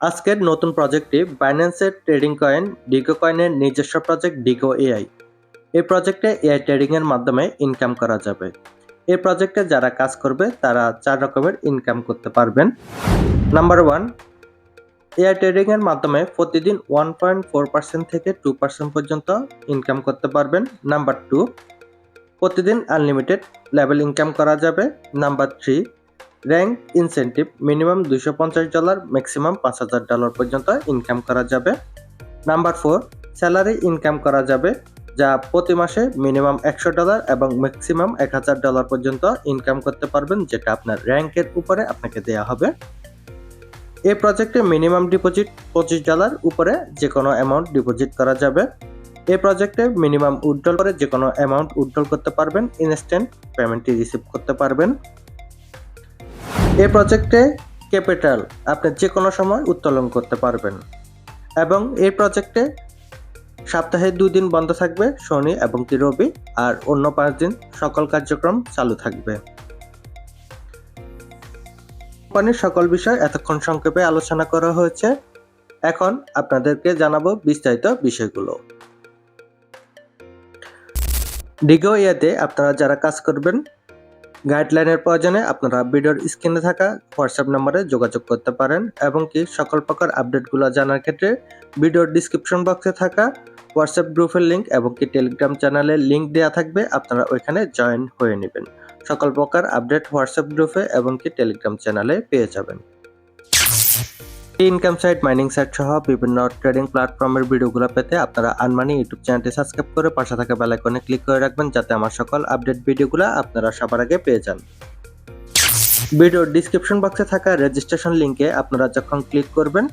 আজকের নতুন প্রজেক্টটি বাইন্যান্সের trading coin ডিগো কয়েনের নিজস্ব প্রজেক্ট ডিগো এআই এই প্রজেক্টে এআই ট্রেডিংয়ের মাধ্যমে ইনকাম করা যাবে। এই প্রজেক্টে যারা কাজ করবে, তারা চার রকমের ইনকাম করতে পারবেন। নাম্বার ওয়ান এআই ট্রেডিংয়ের মাধ্যমে প্রতিদিন ওয়ান পয়েন্ট ফোর পার্সেন্ট থেকে টু পার্সেন্ট পর্যন্ত ইনকাম করতে পারবেন। নাম্বার টু প্রতিদিন আনলিমিটেড লেভেল ইনকাম করা যাবে। Number three rank incentive minimum দুইশো পঞ্চাশ ডলার ম্যাক্সিমাম পাঁচ হাজার ডলার পর্যন্ত ইনকাম করা যাবে। নাম্বার ফোর স্যালারি ইনকাম করা যাবে, যা প্রতি মাসে মিনিমাম একশো ডলার এবং ম্যাক্সিমাম এক হাজার ডলার পর্যন্ত ইনকাম করতে পারবেন, যেটা আপনার র্যাঙ্কের উপরে আপনাকে দেওয়া হবে। এই প্রজেক্টে মিনিমাম ডিপোজিট পঁচিশ ডলার উপরে যে কোনো অ্যামাউন্ট ডিপোজিট করা যাবে। এই প্রজেক্টে মিনিমাম উইথড্রল করে যে কোনো অ্যামাউন্ট উইথড্রল করতে পারবেন ইনস্ট্যান্ট পেমেন্টটি রিসিভ করতে পারবেন। এই প্রজেক্টে ক্যাপিটাল আপনি যে কোনো সময় উত্তোলন করতে পারবেন এবং এই প্রজেক্টে সপ্তাহে দিন বন্ধ থাকবে শনি এবং কি রবি আর অন্য পাঁচ দিন সকল কার্যক্রম চালু থাকবে। কোম্পানির সকল বিষয় এতক্ষণ সংক্ষেপে আলোচনা করা হয়েছে। এখন আপনাদেরকে জানাব বিস্তারিত বিষয়গুলো। ডিগো ইয়াতে আপনারা যারা কাজ করবেন গাইডলাইনের প্রয়োজনে আপনারা ভিডিওর স্ক্রিনে থাকা হোয়াটসঅ্যাপ নম্বরে যোগাযোগ করতে পারেন এবং কি সকল প্রকার আপডেটগুলো জানার ক্ষেত্রে ভিডিওর ডিসক্রিপশন বক্সে থাকা হোয়াটসঅ্যাপ গ্রুপের লিঙ্ক এবং কি টেলিগ্রাম চ্যানেলের লিঙ্ক দেওয়া থাকবে, আপনারা ওইখানে জয়েন হয়ে নেবেন। সকল প্রকার আপডেট হোয়াটসঅ্যাপ গ্রুপে এবং কি টেলিগ্রাম চ্যানেলে পেয়ে যাবেন। ইনকাম সাইট মাইনিং সাইট সহ বিভিন্ন ট্রেডিং প্ল্যাটফর্মের ভিডিওগুলো পেতে আপনারা আনমানি ইউটিউব চ্যানেলটি সাবস্ক্রাইব করে পাশে থাকা বেল আইকনে ক্লিক করে রাখবেন যাতে আমার সকল আপডেট ভিডিওগুলো আপনারা সবার আগে পেয়ে যান। ভিডিওর ডিসক্রিপশন বক্সে থাকা রেজিস্ট্রেশন লিংকে আপনারা যখন ক্লিক করবেন,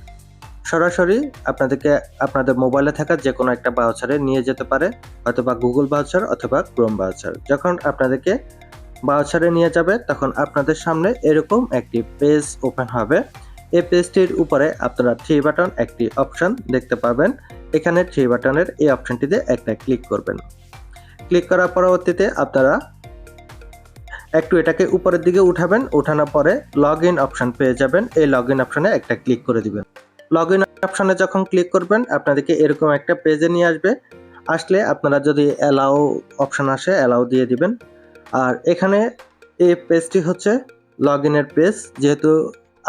সরাসরি আপনাদেরকে আপনাদের মোবাইলে থাকা যে কোনো একটা ব্রাউজারে নিয়ে যেতে পারে, অথবা গুগল ব্রাউজার অথবা ক্রোম ব্রাউজার যখন আপনাদেরকে ব্রাউজারে নিয়ে যাবে, তখন আপনাদের সামনে এরকম একটি পেজ ওপেন হবে। এই পেজটির উপরে আপনারা থ্রি বাটন একটি অপশন দেখতে পাবেন। এখানে থ্রি বাটনের এই অপশনটিতে একটা ক্লিক করবেন। ক্লিক করার পরবর্তীতে আপনারা একটু এটাকে উপরের দিকে উঠাবেন। উঠানোর পরে লগ ইন অপশন পেয়ে যাবেন। এই লগ ইন অপশনে একটা ক্লিক করে দিবেন। লগ ইন অপশনে যখন ক্লিক করবেন, আপনাদেরকে এরকম একটা পেজে নিয়ে আসবে। আসলে আপনারা যদি অ্যালাউ অপশন আসে অ্যালাউ দিয়ে দিবেন। আর এখানে এই পেজটি হচ্ছে লগ ইনের পেজ যেহেতু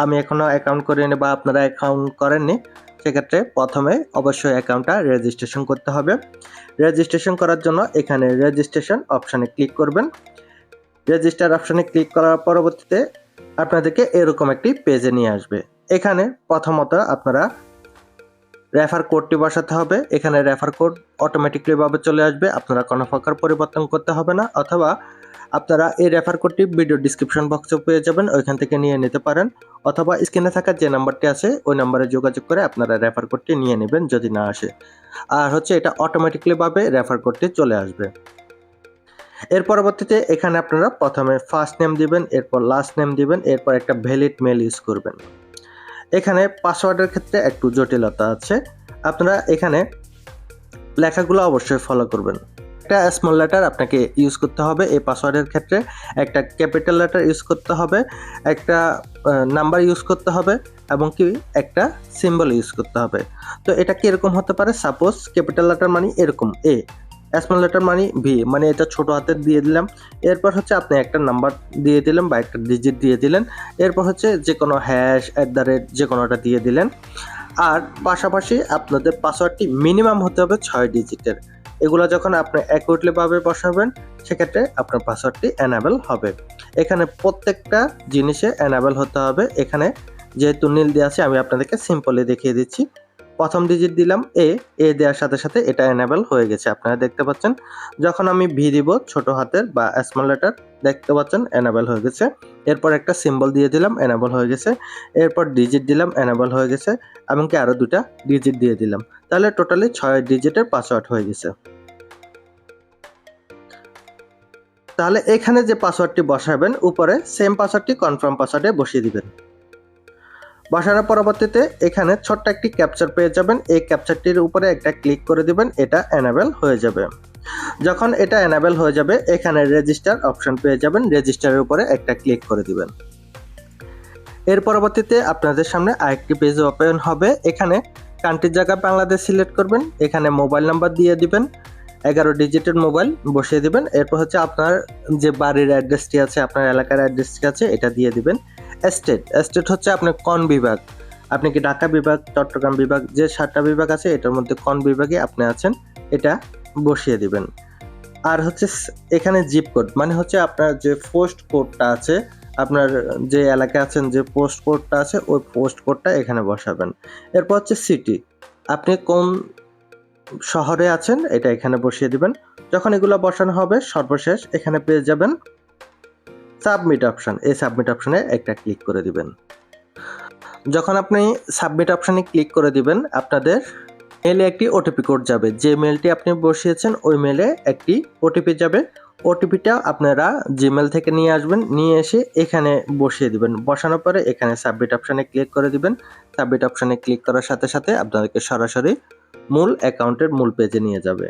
আমি এখনও অ্যাকাউন্ট করিনি বা আপনারা অ্যাকাউন্ট করেননি, সেক্ষেত্রে প্রথমে অবশ্যই অ্যাকাউন্টটা রেজিস্ট্রেশন করতে হবে। রেজিস্ট্রেশন করার জন্য এখানে রেজিস্ট্রেশন অপশানে ক্লিক করবেন। রেজিস্টার অপশানে ক্লিক করার পরবর্তীতে আপনাদেরকে এরকম একটি পেজে নিয়ে আসবে। এখানে প্রথমত আপনারা রেফার কোডটি বসাতে হবে। এখানে রেফার কোড অটোমেটিকলি ভাবে চলে আসবে। আপনারা কোনো প্রকার পরিবর্তন করতে হবে না, অথবা আপনারা এই রেফার কোডটি ভিডিও ডিসক্রিপশন বক্সে পেয়ে যাবেন, ওইখান থেকে নিয়ে নিতে পারেন। অথবা স্ক্রিনে থাকা যে নাম্বারটি আছে, ওই নাম্বারে যোগাযোগ করে আপনারা রেফার কোডটি নিয়ে নেবেন যদি না আসে। আর হচ্ছে এটা অটোমেটিকলি ভাবে রেফার কোডটি চলে আসবে। এর পরবর্তীতে এখানে আপনারা প্রথমে ফার্স্ট নেম দিবেন, এরপর লাস্ট নেম দিবেন, এরপর একটা ভ্যালিড মেল ইউজ করবেন। এখানে পাসওয়ার্ডের ক্ষেত্রে একটু জটিলতা আছে। আপনারা এখানে লেখাগুলো অবশ্যই ফলো করবেন। একটা স্মল লেটার আপনাকে ইউজ করতে হবে এই পাসওয়ার্ডের ক্ষেত্রে। একটা ক্যাপিটাল লেটার ইউজ করতে হবে, একটা নাম্বার ইউজ করতে হবে এবং কি একটা সিম্বল ইউজ করতে হবে। তো এটা কীরকম হতে পারে? সাপোজ ক্যাপিটাল লেটার মানে এরকম এ স্মল লেটার মানে ভি মানে এটা ছোট হাতের দিয়ে দিলাম। এরপর হচ্ছে আপনি একটা নাম্বার দিয়ে দিলেন বা একটা ডিজিট দিয়ে দিলেন। এরপর হচ্ছে যে কোনো হ্যাশ অ্যাট দ্য রেট যে কোনোটা দিয়ে দিলেন। আর পাশাপাশি আপনাদের পাসওয়ার্ডটি মিনিমাম হতে হবে ছয় ডিজিটের এগুলো যখন আপনি অ্যাকুরেটলিভাবে বসাবেন, সেক্ষেত্রে আপনার পাসওয়ার্ডটি অ্যানাবেল হবে। এখানে প্রত্যেকটা জিনিসে অ্যানাবেল হতে হবে। এখানে যেহেতু নীল দিয়ে আছে, আমি আপনাদেরকে সিম্পলি দেখিয়ে দিচ্ছি। প্রথম ডিজিট দিলাম এ এ দেওয়ার সাথে সাথে এটা এনাবেল হয়ে গেছে। আপনারা দেখতে পাচ্ছেন, যখন আমি ভি দিব ছোট হাতের বা স্মল লেটার দেখতে পাচ্ছেন এনাবেল হয়ে গেছে। এরপর একটা সিম্বল দিয়ে দিলাম এনাবেল হয়ে গেছে। এরপর ডিজিট দিলাম এনাবেল হয়ে গেছে। এমনকি আরও দুটা ডিজিট দিয়ে দিলাম। তাহলে টোটালি ছয় ডিজিটের পাসওয়ার্ড হয়ে গেছে। তাহলে এখানে যে পাসওয়ার্ডটি বসাবেন, উপরে সেম পাসওয়ার্ডটি কনফার্ম পাসওয়ার্ডে বসিয়ে দিবেন। বসানোর পরবর্তীতে এখানে ছোট্ট একটি ক্যাপচার পেয়ে যাবেন। এই ক্যাপচারটির উপরে একটা ক্লিক করে দিবেন, এটা অ্যানাবেল হয়ে যাবে। যখন এটা অ্যানাবেল হয়ে যাবে, এখানে রেজিস্টার অপশন পেয়ে যাবেন রেজিস্টারের উপরে একটা ক্লিক করে দিবেন। এর পরবর্তীতে আপনাদের সামনে আরেকটি পেজ ওপেন হবে। এখানে কান্ট্রির জায়গায় বাংলাদেশ সিলেক্ট করবেন, এখানে মোবাইল নাম্বার দিয়ে দিবেন, এগারো ডিজিটের মোবাইল বসিয়ে দিবেন। এরপর হচ্ছে আপনার যে বাড়ির অ্যাড্রেসটি আছে, আপনার এলাকার অ্যাড্রেসটি আছে, এটা দিয়ে দিবেন। স্টেট এস্টেট হচ্ছে আপনার কোন বিভাগ? আপনি কি ঢাকা বিভাগ, চট্টগ্রাম বিভাগ, যে সাতটা বিভাগ আছে, এটার মধ্যে কোন বিভাগে আপনি আছেন, এটা বসিয়ে দিবেন। আর হচ্ছে এখানে জিপ কোড মানে হচ্ছে আপনার যে পোস্ট কোডটা আছে, আপনার যে এলাকায় আছেন, যে পোস্ট কোডটা আছে, ওই পোস্ট কোডটা এখানে বসাবেন। এরপর হচ্ছে সিটি আপনি কোন শহরে আছেন, এটা এখানে বসিয়ে দিবেন। যখন এগুলো বসানো হবে, সর্বশেষ এখানে পেয়ে যাবেন সাবমিট অপশন, এই সাবমিট অপশনে একটা ক্লিক করে দিবেন। যখন আপনি সাবমিট অপশনে ক্লিক করে দিবেন, আপনাদের মেলে একটি ওটিপি কোড যাবে। যে মেলটি আপনি বসিয়েছেন, ওই মেলে একটি ওটিপি যাবে। ওটিপিটা আপনারা জিমেল থেকে নিয়ে আসবেন, নিয়ে এসে এখানে বসিয়ে দিবেন। বসানোর পরে এখানে সাবমিট অপশানে ক্লিক করে দিবেন। সাবমিট অপশানে ক্লিক করার সাথে সাথে আপনাদেরকে সরাসরি মূল অ্যাকাউন্টের মূল পেজে নিয়ে যাবে।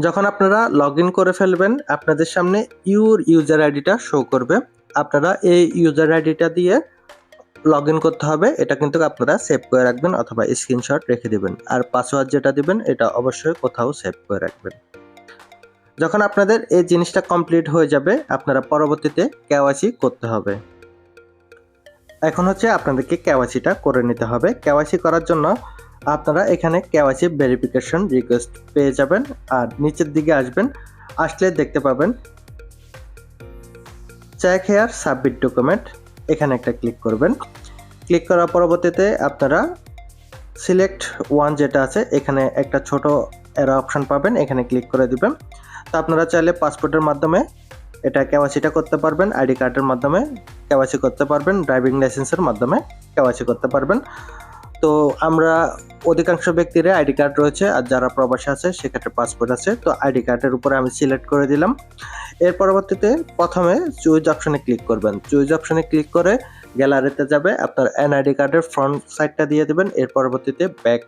যখন আপনারা লগ করে ফেলবেন, আপনাদের সামনে ইউর ইউজার আইডিটা শো করবে। আপনারা এই ইউজার আইডিটা দিয়ে লগ করতে হবে, এটা কিন্তু আপনারা সেভ করে রাখবেন অথবা স্ক্রিনশট রেখে দিবেন। আর পাসওয়ার্ড যেটা দিবেন, এটা অবশ্যই কোথাও সেভ করে রাখবেন। যখন আপনাদের এই জিনিসটা কমপ্লিট হয়ে যাবে, আপনারা পরবর্তীতে কেওয়াইসি করতে হবে। এখন হচ্ছে আপনাদেরকে কেওয়াইসিটা করে নিতে হবে। কেওয়াইসি করার জন্য আপনারা এখানে কেওয়াইসি ভেরিফিকেশন রিকোয়েস্ট পেয়ে যাবেন আর নিচের দিকে আসবেন, আসলে দেখতে পাবেন চেক হেয়ার সাবমিট ডকুমেন্ট এখানে একটা ক্লিক করবেন। ক্লিক করার পরবর্তীতে আপনারা সিলেক্ট ওয়ান যেটা আছে, এখানে একটা ছোট এরা অপশন পাবেন, এখানে ক্লিক করে দিবেন। তো আপনারা চাইলে পাসপোর্টের মাধ্যমে এটা কেওয়াইসিটা করতে পারবেন আইডি কার্ডের মাধ্যমে কেওয়াইসি করতে পারবেন ড্রাইভিং লাইসেন্সের মাধ্যমে কেওয়াইসি করতে পারবেন। তো আমরা অধিকাংশ ব্যক্তির আইডি কার্ড রয়েছে আর যারা প্রবাসী আছে, সেক্ষেত্রে পাসপোর্ট আছে। তো আইডি কার্ডের উপরে আমি সিলেক্ট করে দিলাম। এর পরবর্তীতে প্রথমে চুইজ অপশনে ক্লিক করবেন। চুইজ অপশনে ক্লিক করে গ্যালারিতে যাবে, আপনার এনআইডি কার্ডের ফ্রন্ট সাইডটা দিয়ে দিবেন। এর পরবর্তীতে ব্যাক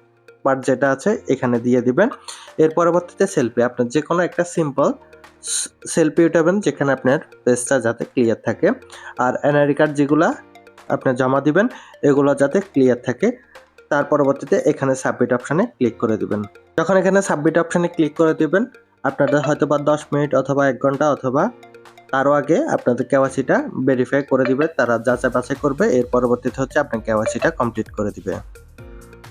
পার্ট যেটা আছে, এখানে দিয়ে দিবেন। এর পরবর্তীতে সেলফি আপনার যে কোনো একটা সিম্পল সেলফি উঠাবেন, যেখানে আপনার পেজটা যাতে ক্লিয়ার থাকে। আর এনআইডি কার্ড যেগুলা আপনি জমা দিবেন, এগুলো যাতে ক্লিয়ার থাকে। তার পরবর্তীতে এখানে সাবমিট অপশানে ক্লিক করে দিবেন। যখন এখানে সাবমিট অপশানে ক্লিক করে দিবেন, আপনাদের হয়তো বা দশ মিনিট অথবা এক ঘণ্টা অথবা তারও আগে আপনাদের কেওয়াসিটা ভেরিফাই করে দিবে, তারা যাচাই বাছাই করবে, এর পরবর্তীতে হচ্ছে আপনার কেওয়াসিটা কমপ্লিট করে দিবে।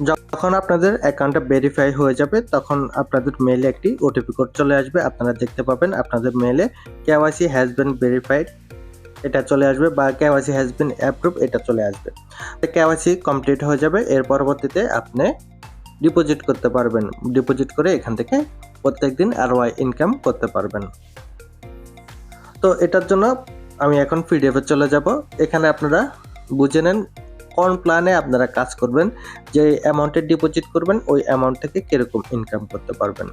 যখন আপনাদের অ্যাকাউন্টটা ভেরিফাই হয়ে যাবে, তখন আপনাদের মেলে একটি ওটিপি কোড চলে আসবে। আপনারা দেখতে পাবেন আপনাদের মেলে কেওয়াইসি হ্যাজ বিন ভেরিফাইড এটা চলে আসবে বা কেওয়াইসি হ্যাজ বিন অ্যাপ্রুভ এটা চলে আসবে। কেওয়াইসি কমপ্লিট হয়ে যাবে, এর পরবর্তীতে আপনি ডিপোজিট করতে পারবেন। ডিপোজিট করে এখান থেকে প্রত্যেক প্রত্যেকদিন আরওয়াই ইনকাম করতে পারবেন। তো এটার জন্য আমি এখন পিডিএফে চলে যাব। এখানে আপনারা বুঝে নেন কোন প্ল্যানে আপনারা কাজ করবেন, যে অ্যামাউন্টে ডিপোজিট করবেন, ওই অ্যামাউন্ট থেকে কীরকম ইনকাম করতে পারবেন।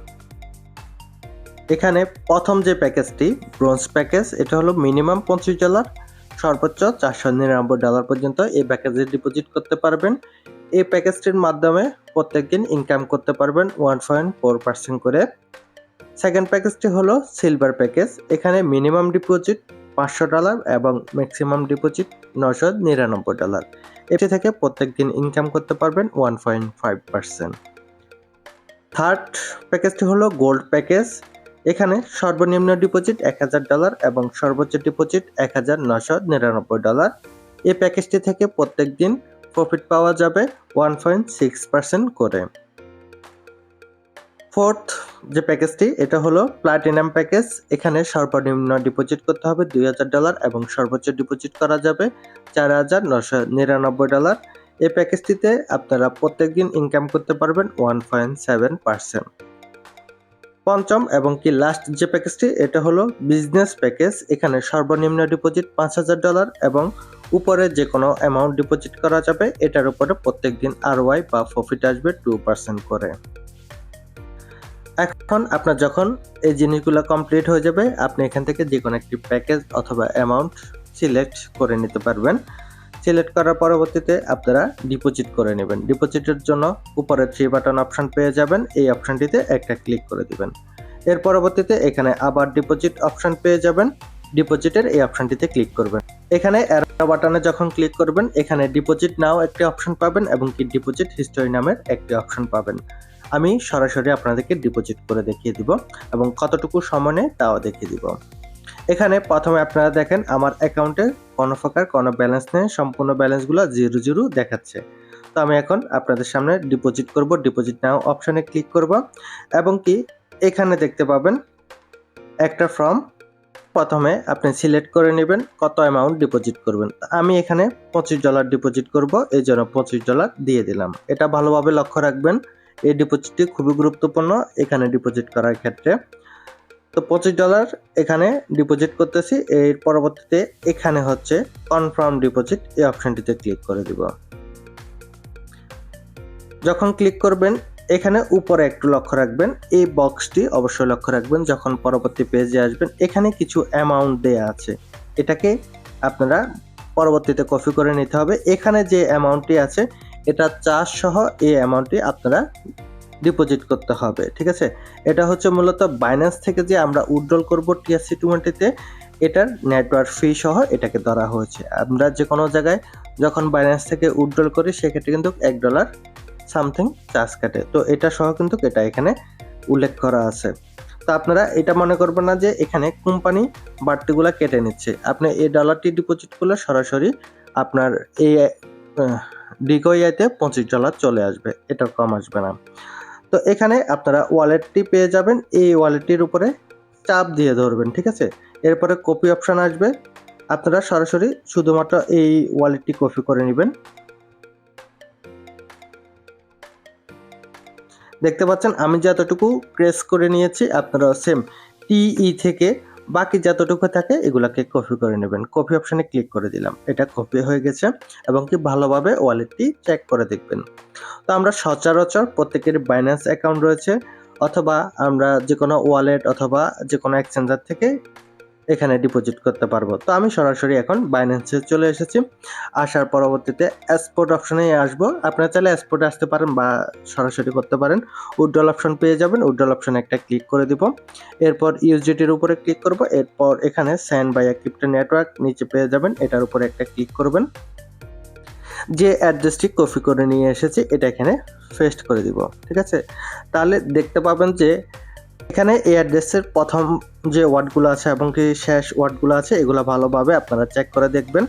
এখানে প্রথম যে প্যাকেজটি, ব্রোঞ্জ প্যাকেজ, এটা হলো মিনিমাম পঁচিশ ডলার, সর্বোচ্চ চারশো নিরানব্বই ডলার পর্যন্ত এই প্যাকেজে ডিপোজিট করতে পারবেন। এই প্যাকেজটির মাধ্যমে প্রত্যেক দিন ইনকাম করতে পারবেন ওয়ান পয়েন্ট ফোর পার্সেন্ট করে। সেকেন্ড প্যাকেজটি হলো সিলভার প্যাকেজ এখানে মিনিমাম ডিপোজিট পাঁচশো ডলার এবং ম্যাক্সিমাম ডিপোজিট নশো নিরানব্বই ডলার। এটি থেকে প্রত্যেক দিন ইনকাম করতে পারবেন one point five percent third প্যাকেজটি হলো গোল্ড প্যাকেজ এখানে সর্বনিম্ন ডিপোজিট এক হাজার ডলার এবং সর্বোচ্চ ডিপোজিট এক হাজার নশো নিরানব্বই ডলার এই প্যাকেজটি থেকে প্রত্যেক দিন প্রফিট পাওয়া যাবে ওয়ান পয়েন্ট সিক্স পার্সেন্ট করে। ফোর্থ যে প্যাকেজটি এটা হলো প্লাটিনাম প্যাকেজ এখানে সর্বনিম্ন ডিপোজিট করতে হবে দুই হাজার ডলার এবং সর্বোচ্চ ডিপোজিট করা যাবে চার হাজার নশো নিরানব্বই ডলার এই প্যাকেজটিতে আপনারা প্রত্যেকদিন ইনকাম করতে পারবেন ওয়ান পয়েন্ট সেভেন পার্সেন্ট পঞ্চম এবং কি লাস্ট যে প্যাকেজটি এটা হলো বিজনেস প্যাকেজ এখানে সর্বনিম্ন ডিপোজিট পাঁচ হাজার ডলার এবং উপরে যে কোনো অ্যামাউন্ট ডিপোজিট করা যাবে, এটার উপরে প্রত্যেকদিন আর ওয়াই বা প্রফিট আসবে টু পার্সেন্ট করে। এখন আপনার যখন এই জিনিসগুলো কমপ্লিট হয়ে যাবে, আপনি এখান থেকে যে কোনো একটি প্যাকেজ অথবা অ্যামাউন্ট সিলেক্ট করে নিতে পারবেন। সিলেক্ট করার পরবর্তীতে আপনারা ডিপোজিট করে নেবেন। ডিপোজিটের জন্য উপরে থ্রি বাটন অপশন পেয়ে যাবেন। এই অপশনটিতে একটা ক্লিক করে দিবেন। এর পরবর্তীতে এখানে আবার ডিপোজিট অপশন পেয়ে যাবেন। ডিপোজিটের এই অপশনটিতে ক্লিক করবেন। এখানে অ্যারো বাটনে যখন ক্লিক করবেন, এখানে ডিপোজিট নাও একটি অপশন পাবেন এবং কি ডিপোজিট হিস্টোরি নামের একটি অপশন পাবেন। আমি সরাসরি আপনাদেরকে ডিপোজিট করে দেখিয়ে দিব এবং কতটুকু সময় তাও দেখিয়ে দিব। এখানে প্রথমে আপনারা দেখেন আমার অ্যাকাউন্টে কোনো প্রকার কোনো ব্যালেন্স নেই, সম্পূর্ণ ব্যালেন্সগুলো জিরো জিরো দেখাচ্ছে। তো আমি এখন আপনাদের সামনে ডিপোজিট করব, ডিপোজিট নাও অপশানে ক্লিক করব এবং কি এখানে দেখতে পাবেন একটা ফর্ম। প্রথমে আপনি সিলেক্ট করে নেবেন কত অ্যামাউন্ট ডিপোজিট করবেন। আমি এখানে পঁচিশ ডলার ডিপোজিট করব, এই জন্য পঁচিশ ডলার দিয়ে দিলাম। এটা ভালোভাবে লক্ষ্য রাখবেন, এই ডিপোজিটটি খুবই গুরুত্বপূর্ণ এখানে ডিপোজিট করার ক্ষেত্রে। তো পঁচিশ ডলার এখানে ডিপোজিট করতেছি। এর পরবর্তীতে এখানে হচ্ছে কনফার্ম ডিপোজিট এই অপশনটিতে ক্লিক করে দিব। যখন ক্লিক করবেন, এখানে উপরে একটু লক্ষ্য রাখবেন। এই বক্সটি অবশ্যই লক্ষ্য রাখবেন। যখন পরবর্তী পেজে আসবেন, এখানে কিছু অ্যামাউন্ট দেয়া আছে। এটাকে আপনারা পরবর্তীতে কপি করে নিতে হবে। এখানে যে অ্যামাউন্টটি আছে, এটা চার্জ সহ এই অ্যামাউন্টটি আপনারা ডিপোজিট করতে হবে, ঠিক আছে? এটা হচ্ছে মূলত বাইন্যান্স থেকে যে আমরা উইথড্রল করব টিএসসি টোয়েন্টিতে এটার নেটওয়ার্ক ফি সহ এটাকে ধরা হয়েছে। আমরা যে কোনো জায়গায় যখন বাইন্যান্স থেকে উইথড্রল করি, সেক্ষেত্রে কিন্তু এক ডলার সামথিং চার্জ কাটে। তো এটা সহ কিন্তু এটা এখানে উল্লেখ করা আছে। তো আপনারা এটা মনে করবেন না যে এখানে কোম্পানি বাড়তিগুলো কেটে নিচ্ছে। আপনি এই ডলারটি ডিপোজিট করলে সরাসরি আপনার এই ডিকোয়াইতে পঁচিশ ডলার চলে আসবে। এটা কম আসবে না। তো এখানে আপনারা ওয়ালেটটি পেয়ে যাবেন। এই ওয়ালেটটির উপরে চাপ দিয়ে ধরবেন, ঠিক আছে? এরপরে কপি অপশান আসবে। আপনারা সরাসরি শুধুমাত্র এই ওয়ালেটটি কপি করে নেবেন। দেখতে পাচ্ছেন, আমি যতটুকু প্রেস করে নিয়েছি আপনারা সেম টিই থেকে বাকি যতটুকু থাকে এগুলাকে কপি করে নেবেন। কপি অপশানে ক্লিক করে দিলাম। এটা কপি হয়ে গেছে এবং কি ভালোভাবে ওয়ালেটটি চেক করে দেখবেন। তো আমরা সচরাচর প্রত্যেকের বাইন্যান্স অ্যাকাউন্ট রয়েছে অথবা আমরা যে কোনো ওয়ালেট অথবা যে কোনো এক্সচেঞ্জার থেকে এখানে ডিপোজিট করতে পারব। তো আমি সরাসরি এখন বাইন্যান্সে চলে এসেছি। আসার পরবর্তীতে এক্সপোর্ট অপশনে আসব। আপনারা চাইলে এক্সপোর্টে আসতে পারেন বা সরাসরি করতে পারেন। উইড্রল অপশন পেয়ে যাবেন। উইড্রল অপশনে একটা ক্লিক করে দিব। এরপর ইউজিটির উপরে ক্লিক করব। এরপর এখানে স্যান্ড বাই ক্রিপ্টো নেটওয়ার্ক নিচে পেয়ে যাবেন। এটার উপরে একটা ক্লিক করবেন। যে অ্যাড্রেসটি কপি করে নিয়ে এসেছি, এটা এখানে পেস্ট করে দিব। ঠিক আছে? তাহলে দেখতে পাবেন যে এখানে এই অ্যাড্রেসের প্রথম যে ওয়ার্ডগুলো আছে এবং কি শেষ ওয়ার্ডগুলো আছে, এগুলো ভালোভাবে আপনারা চেক করে দেখবেন,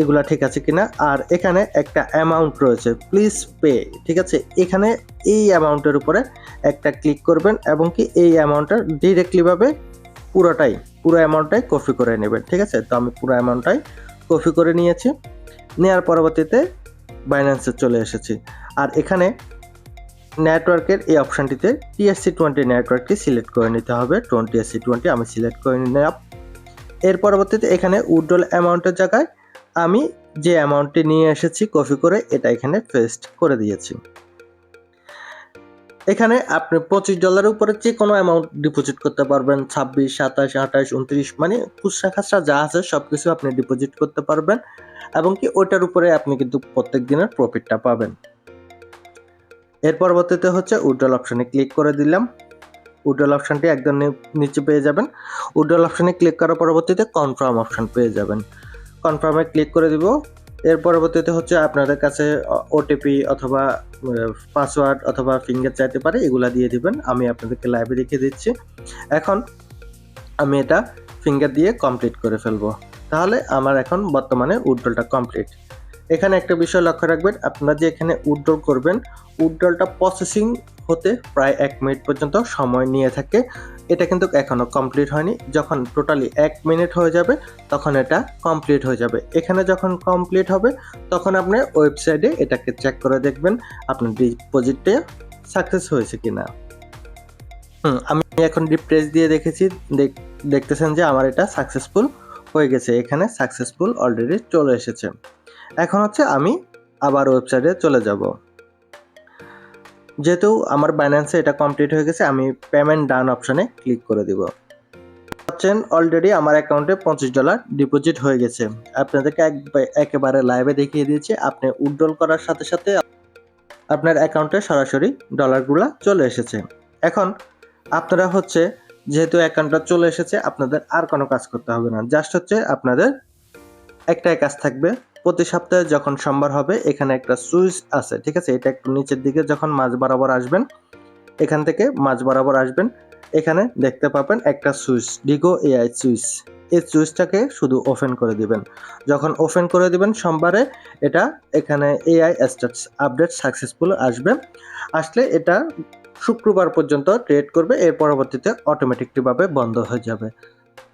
এগুলা ঠিক আছে কিনা। আর এখানে একটা অ্যামাউন্ট রয়েছে প্লিজ পে ঠিক আছে? এখানে এই অ্যামাউন্টের উপরে একটা ক্লিক করবেন এবং কি এই অ্যামাউন্টটা ডিরেক্টলিভাবে পুরোটাই, পুরো অ্যামাউন্টটাই কপি করে নেবেন, ঠিক আছে? তো আমি পুরো অ্যামাউন্টটাই কপি করে নিয়েছি নেওয়ার পরবর্তীতে বাইন্যান্সে চলে এসেছি। আর এখানে নেটওয়ার্কের এই অপশানটিতে টিএসসি টোয়েন্টি নেটওয়ার্কটি সিলেক্ট করে নিতে হবে। টোয়েন্টি এসসি টোয়েন্টি আমি সিলেক্ট করে নিলাম। এর পরবর্তীতে এখানে উইড্রল অ্যামাউন্টের জায়গায় আমি যে অ্যামাউন্টটি নিয়ে এসেছি কপি করে এটা এখানে পেস্ট করে দিয়েছি। এখানে আপনি পঁচিশ ডলারের উপরে যে কোনো অ্যামাউন্ট ডিপোজিট করতে পারবেন। ছাব্বিশ, সাতাশ, আঠাশ, উনত্রিশ মানে খুচরা খাসরা যা আছে সব কিছু আপনি ডিপোজিট করতে পারবেন। এবং কি ওইটার উপরে আপনি কিন্তু প্রত্যেক দিনের প্রফিটটা পাবেন। এর পরবর্তীতে হচ্ছে উইড্রল অপশানে ক্লিক করে দিলাম। উইড্রল অপশানটি একদম নিচে পেয়ে যাবেন। উইড্রল অপশানে ক্লিক করার পরবর্তীতে কনফার্ম অপশান পেয়ে যাবেন। কনফার্মে ক্লিক করে দিব। এর পরবর্তীতে হচ্ছে আপনাদের কাছে ওটিপি অথবা পাসওয়ার্ড অথবা ফিঙ্গার চাইতে পারে, এগুলা দিয়ে দিবেন। আমি আপনাদেরকে লাইভে দেখিয়ে দিচ্ছি। এখন আমি এটা ফিঙ্গার দিয়ে কমপ্লিট করে ফেলব। তাহলে আমার এখন বর্তমানে উইড্রলটা কমপ্লিট এখানে একটা বিষয় লক্ষ্য রাখবেন, আপনারা যে এখানে উইড্রল করবেন, উইড্রলটা প্রসেসিং হতে প্রায় এক মিনিট পর্যন্ত সময় নিয়ে থাকে। এটা কিন্তু এখনও কমপ্লিট হয়নি। যখন টোটালি এক মিনিট হয়ে যাবে, তখন এটা কমপ্লিট হয়ে যাবে। এখানে যখন কমপ্লিট হবে, তখন আপনি ওয়েবসাইটে এটাকে চেক করে দেখবেন, আপনার ডিপোজিটটা সাকসেস হয়েছে কিনা। হুম, আমি এখন রিপ্রেস দিয়ে দেখেছি দেখতেছেন যে আমার এটা সাকসেসফুল হয়ে গেছে। এখানে সাকসেসফুল অলরেডি চলে এসেছে। এখন হচ্ছে আমি আবার ওয়েবসাইটে চলে যাব। যেহেতু আমার বাইন্যান্সে এটা কমপ্লিট হয়ে গেছে, আমি পেমেন্ট ডান অপশনে ক্লিক করে দিব। পাচ্ছেন অলরেডি আমার অ্যাকাউন্টে পঁচিশ ডলার ডিপোজিট হয়ে গেছে। আপনাদেরকে একেবারে লাইভে দেখিয়ে দিয়েছি, আপনি উইড্রল করার সাথে সাথে আপনার অ্যাকাউন্টে সরাসরি ডলারগুলো চলে এসেছে। এখন আপনারা হচ্ছে যেহেতু অ্যাকাউন্টটা চলে এসেছে, আপনাদের আর কোনো কাজ করতে হবে না। জাস্ট হচ্ছে আপনাদের একটাই কাজ থাকবে প্রতি সপ্তাহে যখন সোমবার হবে, এখানে একটা সুইচ আছে, ঠিক আছে? এটা একটু নিচের দিকে যখন মাঝ বরাবর আসবেন, এখান থেকে মাঝ বরাবর আসবেন, এখানে দেখতে পাবেন একটা সুইচ ডিগো এআই সুইচ। এই সুইচটাকে শুধু ওপেন করে দিবেন। যখন ওপেন করে দিবেন সোমবারে, এটা এখানে এআই স্ট্যাটাস আপডেট সাকসেসফুল আসবে। আসলে এটা শুক্রবার পর্যন্ত ট্রেড করবে, এর পরবর্তীতে অটোমেটিকলিভাবে বন্ধ হয়ে যাবে।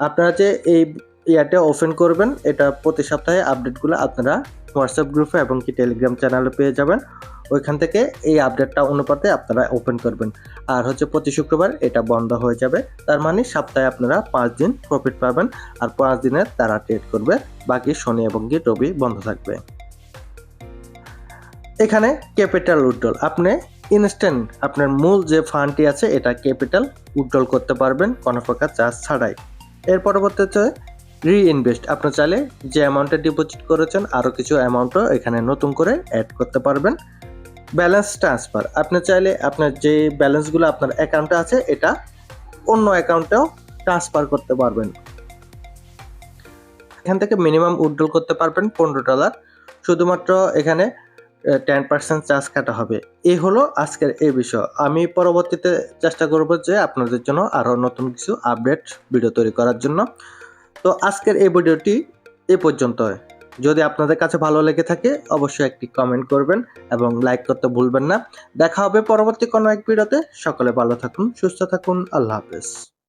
আপনারা যে এই ইয়ারটা ওপেন করবেন। এটা প্রতি সপ্তাহে আপডেটগুলো আপনারা হোয়াটসঅ্যাপ গ্রুপে এবং কি টেলিগ্রাম চ্যানেলে পেয়ে যাবেন। ওইখান থেকে এই আপডেটটা অনুপাতে আপনারা ওপেন করবেন। আর হচ্ছে প্রতি শুক্রবার এটা বন্ধ হয়ে যাবে। তার মানে সপ্তাহে আপনারা পাঁচ দিন প্রফিট পাবেন আর পাঁচ দিনে তারা ট্রেড করবে। বাকি শনি এবং কি রবি বন্ধ থাকবে। এখানে ক্যাপিটাল উইড্রল আপনি ইনস্ট্যান্ট আপনার মূল যে ফান্ডটি আছে, এটা ক্যাপিটাল উইড্রল করতে পারবেন। কোনো প্রকার চার্জ ছাড়াই। এর পরবর্তীতে রিইনভেস্ট আপনি চাইলে যে অ্যামাউন্টে ডিপোজিট করেছেন আরও কিছু অ্যামাউন্টও এখানে নতুন করে অ্যাড করতে পারবেন। ব্যালেন্স ট্রান্সফার আপনি চাইলে আপনার যে ব্যালেন্সগুলো আপনার অ্যাকাউন্টে আছে, এটা অন্য অ্যাকাউন্টেও ট্রান্সফার করতে পারবেন। এখান থেকে মিনিমাম উইড্রল করতে পারবেন পনেরো ডলার শুধুমাত্র এখানে টেন পার্সেন্ট চার্জ কাটা হবে। এই হলো আজকের এই বিষয়। আমি পরবর্তীতে চেষ্টা করব যে আপনাদের জন্য আরও নতুন কিছু আপডেট ভিডিও তৈরি করার জন্য। তো আজকের এই ভিডিওটি এ পর্যন্ত যদি আপনাদের কাছে ভালো লেগে থাকে, অবশ্যই একটি কমেন্ট করবেন এবং লাইক করতে ভুলবেন না। দেখা হবে পরবর্তী কোনো এক ভিডিওতে। সকলে ভালো থাকুন, সুস্থ থাকুন। আল্লাহ হাফেজ।